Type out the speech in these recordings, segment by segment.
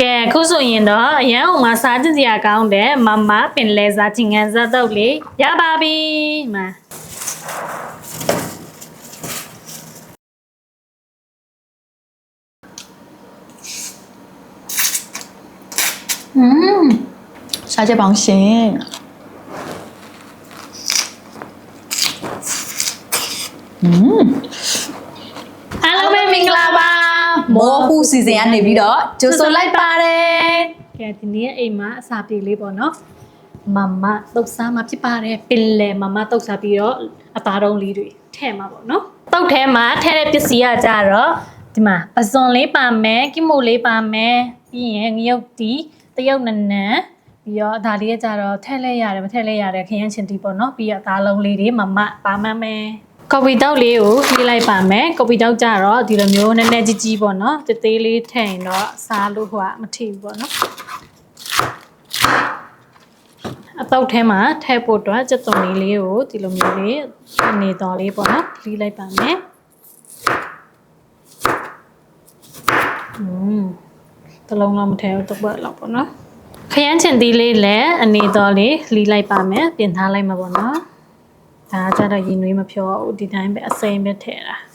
ကဲအခုဆိုရင်တော့အရန်ဟိုမှာစားကြည့်စရာကောင်းတယ်မမပင်လဲစားချင်ငန်းစားတော့လေရပါပြီမ嗯，စားကြပါအောင်ရှင်အားလုံးပဲမင်္ဂလာပါ မောပူစီစဉ်ကနေပြီးတော့ကြိုဆိုလိုက်ပါတယ်ကဲဒီနေ့အိမ်မှာအစာပြေလေးပေါ့နော်မမတုတ်စားမှာဖြစ်ပါတယ်ပင်လဲမမတုတ်စားပြီးတော့အသားတုံးလေးတွေထည့်မှာပေါ့နော်တုတ်ထဲမှာထည့်တဲ့ပစ္စည်းကကြတော့ဒီမှာပစွန်လေးပါမယ်ကိမိုလေးပါမယ်ပြီးရင်ငရုတ်တီတရုတ်နနန်ပြီးတော့ဒါလေးကကြတော့ထည့်လဲရတယ်မထည့်လဲရတယ်ခရမ်းချင်တီပေါ့နော်ပြီးတော့အသားလုံးလေးတွေမမပါမှန်းမယ် ကော်ပီတောက်လေးကိုဖြေးလိုက်ပါမယ်ကော်ပီတောက်ကြတော့ဒီလိုမျိုးနည်းနည်းကြီးကြီးပေါ့နော်တေးသေးလေးထည့်ရင်တော့စားလို့ဟိုကမထိဘူးပေါ့နော်အတောက်ထဲမှာထည့်ဖို့အတွက်စက်သွန်လေးလေးကိုဒီလိုမျိုးလေးအနေတော်လေးပေါ့နော်လီးလိုက်ပါမယ်။อืมတလုံးတော့မထည့်ဘူးတစ်ပတ်လောက်ပေါ့နော်။ခရမ်းချင်သီးလေးလည်းအနေတော်လေးလီးလိုက်ပါမယ်ပြင်ထားလိုက်မှာပေါ့နော်။ ဒါကြတော့ရင်နွေးမဖြောဘူးဒီတိုင်းပဲအစိမ်းပဲထည့်တာ။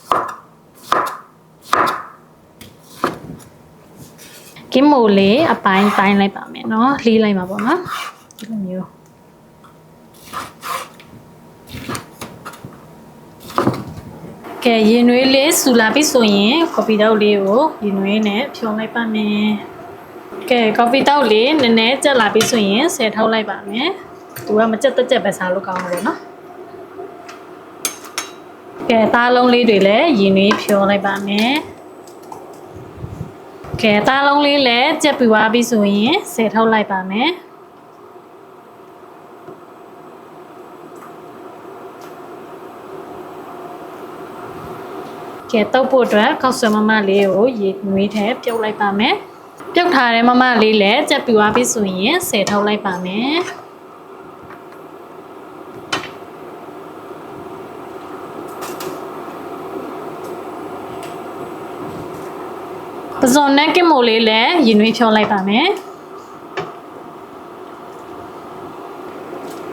ကင်းမိုလေးအပိုင်းတိုင်းလိုက်ပါမယ်နော်လီးလိုက်မှာပေါ့နော်။ဒီလိုမျိုးကဲရင်နွေးလေးစူလာပြီဆိုရင်ကော်ဖီတောက်လေးကိုရင်နွေးနဲ့ဖြောလိုက်ပါမယ်ကဲကော်ဖီတောက်လေးနည်းနည်းကြက်လာပြီဆိုရင်ဆယ်ထုတ်လိုက်ပါမယ်သူကမကြက်တက်ကြက်ပဲစားလို့ကောင်းတယ်နော် ကဲသားလုံးလေးတွေလည်းရင်နွေးဖြောလိုက်ပါမယ်ကဲသားလုံးလေးလည်းကြက်ပြီးသွားပြီဆိုရင်ဆယ်ထုတ်လိုက်ပါမယ်ကဲတုပ်ဖို့အတွက်ခောက်ဆွဲမမလေးကိုရေနွေးထဲပြုတ်လိုက်ပါမယ်ပြုတ်ထားတဲ့မမလေးလည်းကြက်ပြူသွားပြီဆိုရင်ဆယ်ထုတ်လိုက်ပါမယ် ပဇွန်နဲ့ကင်မိုလေးလည်းရေနွေးဖြောလိုက်ပါမယ်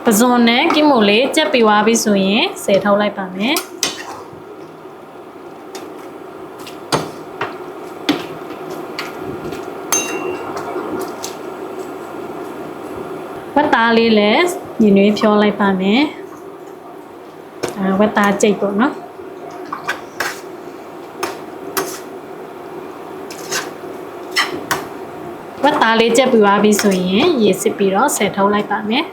ပဇွန်နဲ့ကင်မိုလေးကြက်ပြူသွားပြီဆိုရင်ဆယ်ထုတ်လိုက်ပါမယ်ဝက်သားလေးလည်းညီနွေးဖြောလိုက်ပါမယ်အဲဝက်သားကြိတ်ပေါ့နော်ဝက် သားလေးကြက်ပြီးသွားပြီဆိုရင်ရေစစ်ပြီးတော့ဆယ်ထုတ်လိုက်ပါမယ်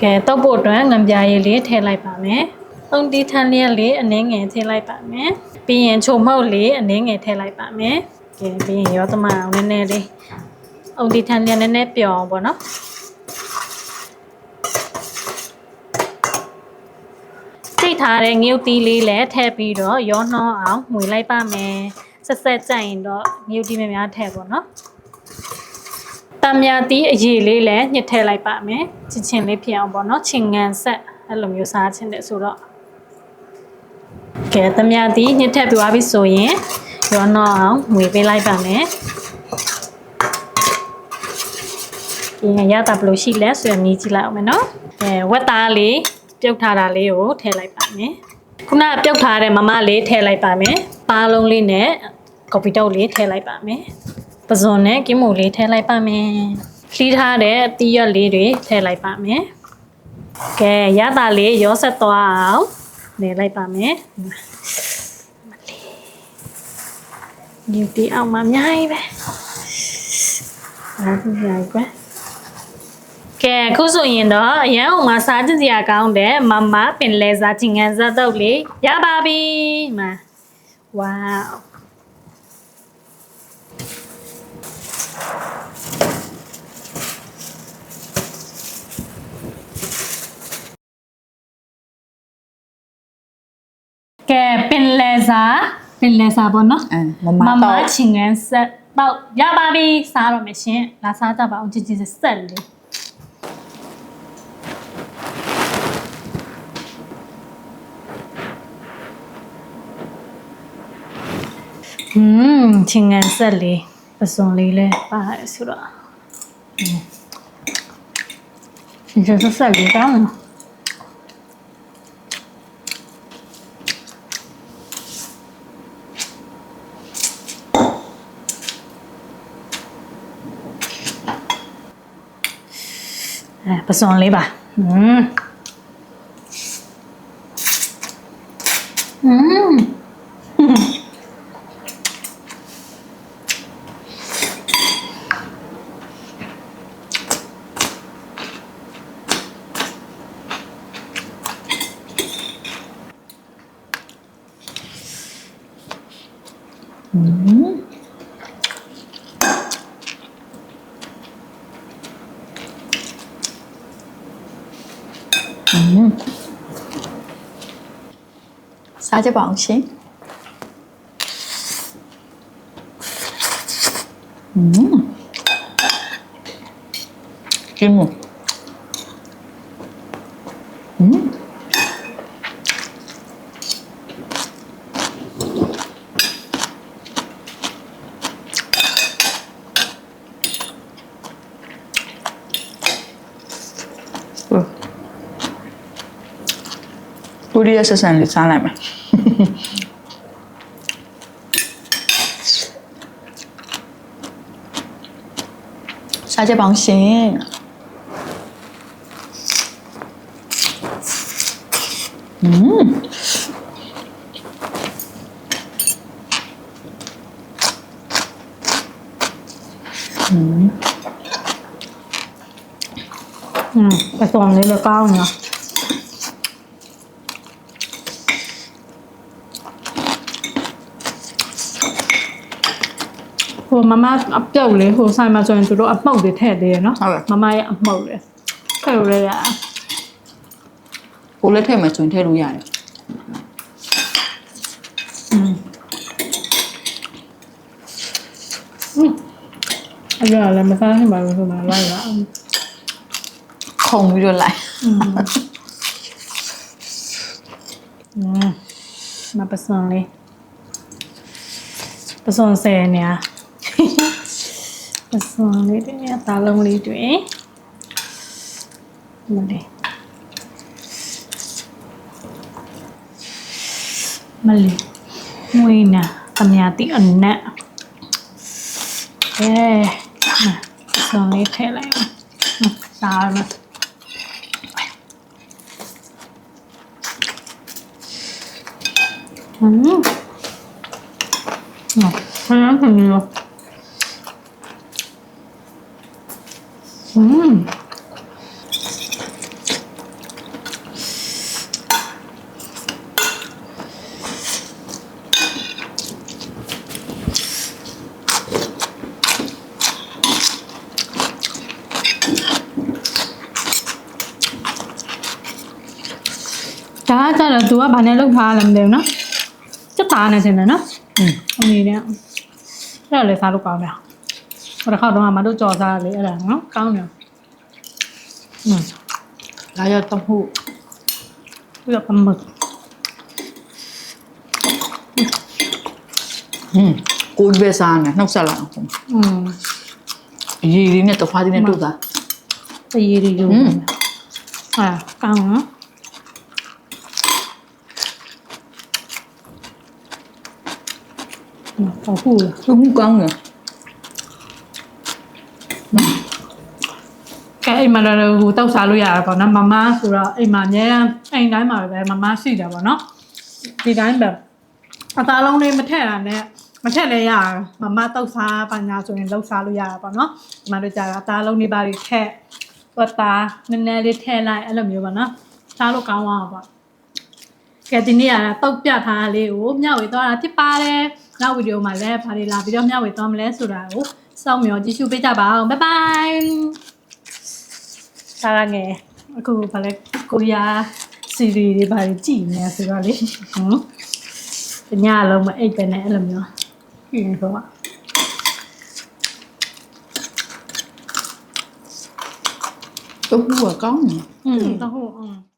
ကဲတုပ်ဖို့အတွက်ငံပြားရည်လေးထည့်လိုက်ပါမယ်သုံးတီးထန်းလျက်လေးအနည်းငယ်ထည့်လိုက်ပါမယ်ပြီးရင်ချုံမှုတ်လေးအနည်းငယ်ထည့်လိုက်ပါမယ်ကဲပြီးရင်ရောသမအောင်နည်းနည်းလေးအုံဒီထန်ပြန်နည်းနည်းပျော်အောင်ပေါ့နော်ကြိတ်ထားတဲ့ငရုတ်သီးလေးလည်းထည့်ပြီးတော့ရောနှောအောင်မှွေလိုက်ပါမယ် ဆက်ဆက်ကြိုက်ရင်တော့ငရုတ်သီးများများထည့်ပေါ့နော်တံမြာသီးအရေးလေးလည်းညှစ်ထည့်လိုက်ပါမယ်ချင်ချင်လေးဖြစ်အောင်ပေါ့နော်ချင်ငံဆက်အဲ့လိုမျိုးစားချင်တယ်ဆိုတော့ကဲတံမြာသီးညှစ်ထည့်ပြီးသွားပြီဆိုရင်ရောနှောအောင်မှွေပေးလိုက်ပါမယ်ဒီငရတာဘယ်လိုရှိလဲဆိုရင်မြည်ကြည့်လိုက်အောင်မယ်နော်အဲဝက်သားလေးပြုတ်ထားတာလေးကိုထည့်လိုက်ပါမယ် ခုနကပြုတ်ထားတဲ့မမလေးထည့်လိုက်ပါမယ်ပါလုံးလေးနဲ့ကော်ပီတုပ်လေးထည့်လိုက်ပါမယ်ပဇွန်နဲ့ကင်းမူလေးထည့်လိုက်ပါမယ်လှီးထားတဲ့အတီးရွက်လေးတွေထည့်လိုက်ပါမယ်ကဲရတာလေးရောဆက်သွားအောင်နေလိုက်ပါမယ်ဒီတီအောင်မအများကြီးပဲအားကြီးရို က်ကွယ်ကဲအခုဆိုရင်တော့အရန်ဟိုမှာစားကြည့်စရာကောင်းတယ်မမပင်လဲစားချင်ငန်းစားတော့လေရပါပြီမဝေါကဲပင်လဲစားပင်လဲစားပေါ့နော်အမ်မမမမတော့ချင်ငန်းဆက်တော့ရပါပြီစားတော့မယ်ရှင်လာစားကြပါအောင်ကြည်ကြည်ဆက်ဆက်လေး ဟွန်းချင်းငန်ဆက်လေးပစွန်လေးလဲပါတယ်ဆိုတော့ချင်းချင်းဆက်ဆက်လေးကောင်းတယ်အဲပစွန်လေးပါဟွန်းဟွန်း စားကြပါအောင်ရှင်อืม Bu diye seslendirsenler mi? Sadece bangşin. Hmm. Hmm. อืมแต่ตรงนี้เบอร์เก้าเนาะ ဟိုမမအပြုတ်လေးဟိုဆိုင်မှာဆိုရင်သူတို့အပုတ်တွေထည့်သေးရနော် ဟုတ်ကဲ့ မမရဲ့အမှုတ်လေထည့်လို့ရရ ကိုလည်းထည့်မယ်ဆိုရင်ထည့်လို့ရတယ် อืมอืมအဲ့ဒါလည်းမစားနိုင်ပါဘူးဆိုမှလိုက်လာအောင် ခုံပြီးတော့လိုက် อืมอืมမပစွန်လေးပစွန်ဆယ်နေရ ပစွန်လေးတွေအသားလုံးလေးတွေမလေးမလေးမွေးနာအမြတိအနက်အဲပစွန်လေးထည့်လိုက်အောင်ဟွန်းစားရမယ် อืมဒါကကြတော့သူကဘာနဲ့လောက်ထားလဲမသိဘူးနော်စက်သားနဲ့ဆင်းတယ်နော်อืมအနေနဲ့အဲ့ဒါလည်းစားလို့ကောင်းတယ် တစ်ခါတော့မတို့ကြော်စားလေအဲ့ဒါနော်ကောင်းတယ်ဟွန်းလာရတော့ဟုတ်ပြီးတော့ပမတ်ဟွန်းကိုယ်ပဲစားနေနှုတ်ဆက်လိုက်အောင်ဟွန်းရည်ရည်နဲ့တခွားသေးနဲ့တို့တာတရည်ရည်လို့ဟာကောင်းနော်တော်ဟုတ်လားသူကောင်းတယ် အိမ်မှာလည်းဟိုတောက်စားလို့ရတာပေါ့နော်မမဆိုတော့အိမ်မှာအများအားအိမ်တိုင်းမှာပဲမမရှိတာပေါ့နော်ဒီတိုင်းပဲအသားလုံးလေးမထည့်တာနဲ့မထည့်လဲရမမတောက်စားပါညာဆိုရင်လောက်စားလို့ရတာပေါ့နော်ဒီမှာတို့ကြာတာအသားလုံးလေးပါပြီးထည့်ပတ်သားနည်းနည်းလေးထည့်လိုက်အဲ့လိုမျိုးပေါ့နော်စားလို့ကောင်းသွားပါပေါ့ကဲဒီနေ့ကတောက်ပြထားတာလေးကိုမျှဝေသွားတာဖြစ်ပါတယ်နောက်ဗီဒီယိုမှာလည်းဘာတွေလာပြီးတော့မျှဝေသွားမလဲဆိုတာကိုစောင့်မျှော်ကြည့်ရှုပေးကြပါအောင်ဘိုင်ဘိုင် ဆာရငယ်အခုဘာလဲကိုရီးယား series တွေဘာတွေကြည့်နေဆိုတော့လေဟမ်တညလုံးမအိပ်ပဲနဲ့အဲ့လိုမျိုးကြည့်နေတော့တော့ဘူးကောင်းနေอืมတော့ဟုတ်